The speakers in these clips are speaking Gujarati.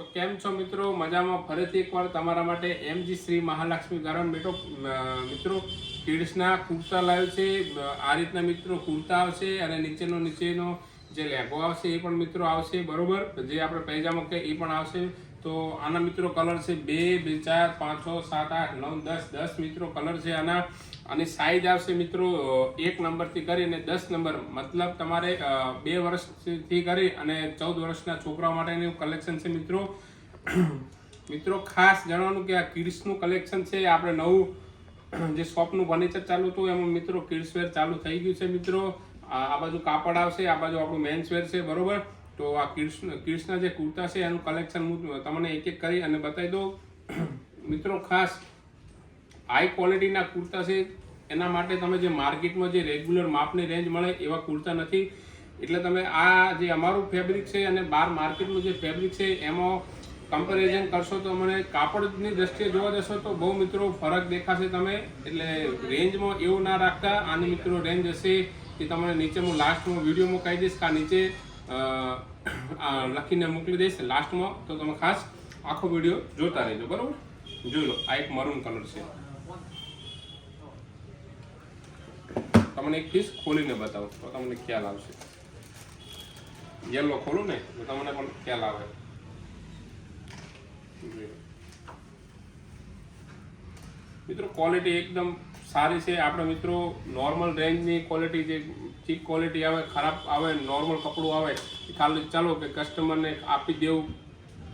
તો કેમ છો મિત્રો? મજામાં? ફરીથી એકવાર તમારા માટે એમજી શ્રી મહાલક્ષ્મી ગરમ બેટો મિત્રો કિડ્સના કુર્તા લાવ્યો છે. આ રીતના મિત્રો કુર્તા આવશે અને નીચેનો નીચેનો જે લેગો આવશે એ પણ મિત્રો આવશે, બરોબર? જે આપણે પૈજામો કે એ પણ આવશે. તો આના મિત્રો કલર છે બે બે, ચાર, પાંચ, છ, સાત, આઠ, નવ, દસ. દસ મિત્રો કલર છે આના. અને સાઈઝ આવશે મિત્રો એક નંબરથી કરીને દસ નંબર. મતલબ તમારે બે વર્ષથી કરી અને ચૌદ વર્ષના છોકરા માટેનું કલેક્શન છે મિત્રો. મિત્રો ખાસ જણાવવાનું કે આ કિડ્સનું કલેક્શન છે, આપણે નવું, જે શોપનું ફર્નિચર ચાલુ હતું, એમાં મિત્રો કિડ્સવેર ચાલુ થઈ ગયું છે મિત્રો. આ બાજુ કાપડ આવશે, આ બાજુ આપણું મેન્સવેર છે, બરોબર? તો આ કૃષ્ણ કૃષ્ણ જે કુર્તા છે, એનું કલેક્શન હું તમને એક એક કરી અને બતાવી દઉં. મિત્રો, ખાસ હાઈ ક્વોલિટીના કુર્તા છે. એના માટે તમે જે માર્કેટમાં જે રેગ્યુલર માપની રેન્જ મળે, એવા કુર્તા નથી. એટલે તમે આ જે અમારું ફેબ્રિક છે અને બહાર માર્કેટનું જે ફેબ્રિક છે, એમાં કમ્પેરિઝન કરશો તો મને કાપડની દ્રષ્ટિએ જોવા જશો તો બહુ મિત્રો ફરક દેખાશે તમે. એટલે રેન્જમાં એવું ના રાખતા. આની મિત્રો રેન્જ હશે એ તમને નીચે હું લાસ્ટમાં વિડીયોમાં કહી દઈશ કે નીચે. લખીને મોકલી દઈશ લાસ્ટમાં તો તમે ખાસ આખો વીડિયો જોતા રહેજો, બરાબર? જોઈ લો, આ એક મરૂન કલર છે. તમને એક પીસ ખોલીને બતાવું, તો તમને ખ્યાલ આવશે. યલો ખોલું ને, તો તમને પણ ખ્યાલ આવે. મિત્રો ક્વોલિટી એકદમ સારી છે. આપણે મિત્રો નોર્મલ રેન્જની ક્વોલિટી જે ચીપ ક્વોલિટી આવે, ખરાબ આવે નોર્મલ કપડું આવે, એ ખાલી ચાલો કે કસ્ટમરને આપી દેવું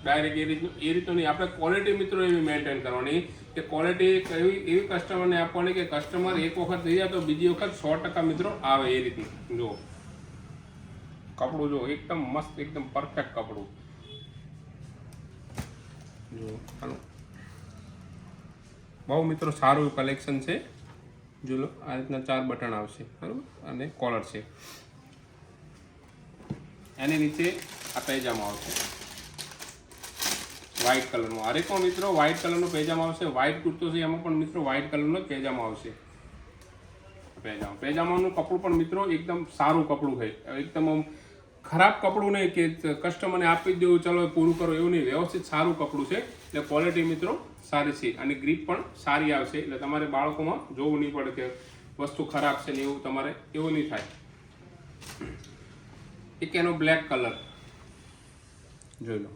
ડાયરેક્ટ એ રીતનું. એ રીતનું નહીં. આપણે ક્વોલિટી મિત્રો એવી મેન્ટેન કરવાની કે ક્વોલિટી એવી એવી કસ્ટમરને આપવાની કે કસ્ટમર એક વખત થઈ જાય તો બીજી વખત સો ટકા મિત્રો આવે એ રીતનું. જો કપડું જો એકદમ મસ્ત, એકદમ પરફેક્ટ કપડું. જો બહુ મિત્રો સારું કલેક્શન છે. જો લો, આ રીતના ચાર બટન આવશે, બરાબર? અને કોલર છે. એની નીચે આ પૈજામા આવશે. વ્હાઇટ કલરનો હરેકમાં મિત્રો વ્હાઇટ કલરનો પૈજામા આવશે? વ્હાઇટ કુર્તો છે, એમાં પણ મિત્રો વ્હાઇટ કલરનો જ પૈજામા આવશે. પૈજામા પેજામાનું કપડું પણ મિત્રો એકદમ સારું કપડું છે. એકદમ ખરાબ કપડું નહીં કે કસ્ટમરને આપી જ દેવું, ચાલો પૂરું કરો. એવું નહીં, વ્યવસ્થિત સારું કપડું છે. એટલે ક્વોલિટી મિત્રો સારી છે અને ગ્રીપ પણ સારી આવશે. એટલે તમારે બાળકોમાં જોવું નહીં પડે કે વસ્તુ ખરાબ છે ને એવું તમારે, એવું નહીં થાય. એક એનો બ્લેક કલર જોઈ લો.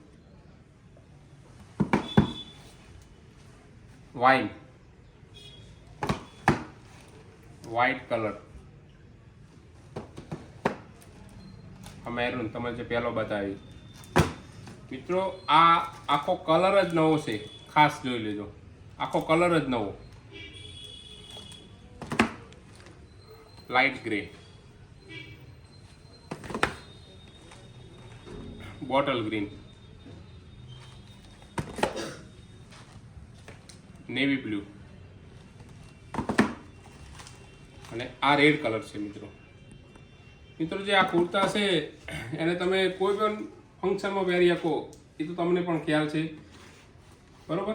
વાઇન વ્હાઇટ કલર આ મેરૂન તમે જે પહેલો બતાવી મિત્રો, આ આખો કલર જ નવો છે. ખાસ જોઈ લેજો. આખો કલર જ નવો. Light grey bottle green navy blue અને આ રેડ કલર છે, મિત્રો. મિત્રો, જે આ કુર્તા છે, એને તમે કોઈ પણ ફંક્શનમાં પહેરી શકો, એ તો તમને પણ ખ્યાલ છે. બરાબર?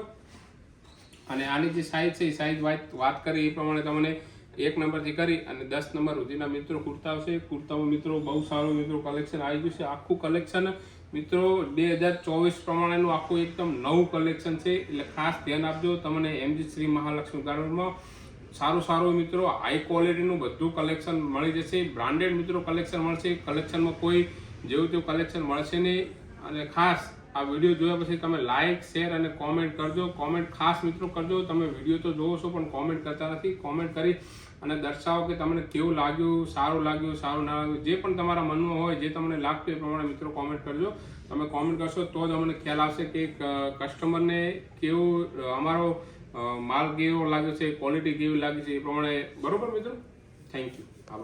અને આની જે સાઈઝ છે, એ સાઈઝ વાત કરી એ પ્રમાણે તમને એક નંબરથી કરી અને દસ નંબર સુધીના મિત્રો કુર્તા આવશે કુર્તામાં મિત્રો બહુ સારું મિત્રો કલેક્શન આવી ગયું છે. આખું કલેક્શન મિત્રો બે હજાર ચોવીસ પ્રમાણેનું આખું એકદમ નવું કલેક્શન છે. એટલે ખાસ ધ્યાન આપજો. તમને એમજી શ્રી મહાલક્ષ્મી ગાર્ડનમાં સારું સારું મિત્રો હાઈ ક્વોલિટીનું બધું કલેક્શન મળી જશે. બ્રાન્ડેડ મિત્રો કલેક્શન મળશે. કલેક્શનમાં કોઈ જેવું તેવું કલેક્શન મળશે નહીં. અને ખાસ આ વીડિયો જોયા પછી તમે લાઇક શેર અને કોમેન્ટ કરજો. કોમેન્ટ ખાસ મિત્રો કરજો. તમે વીડિયો તો જોવો છો, પણ કોમેન્ટ કરતા નથી. કોમેન્ટ કરી અને દર્શાવો કે તમને કેવું લાગ્યું, સારું લાગ્યું, સારું ના લાગ્યું. જે પણ તમારા મનમાં હોય, જે તમને લાગતું એ પ્રમાણે મિત્રો કોમેન્ટ કરજો. તમે કોમેન્ટ કરશો તો જ અમને ખ્યાલ આવશે કે કસ્ટમરને કેવું અમારો માલ કેવો લાગે છે ક્વોલિટી કેવી લાગે છે એ પ્રમાણે બરોબર મિત્રો? થેન્ક યુ આભાર.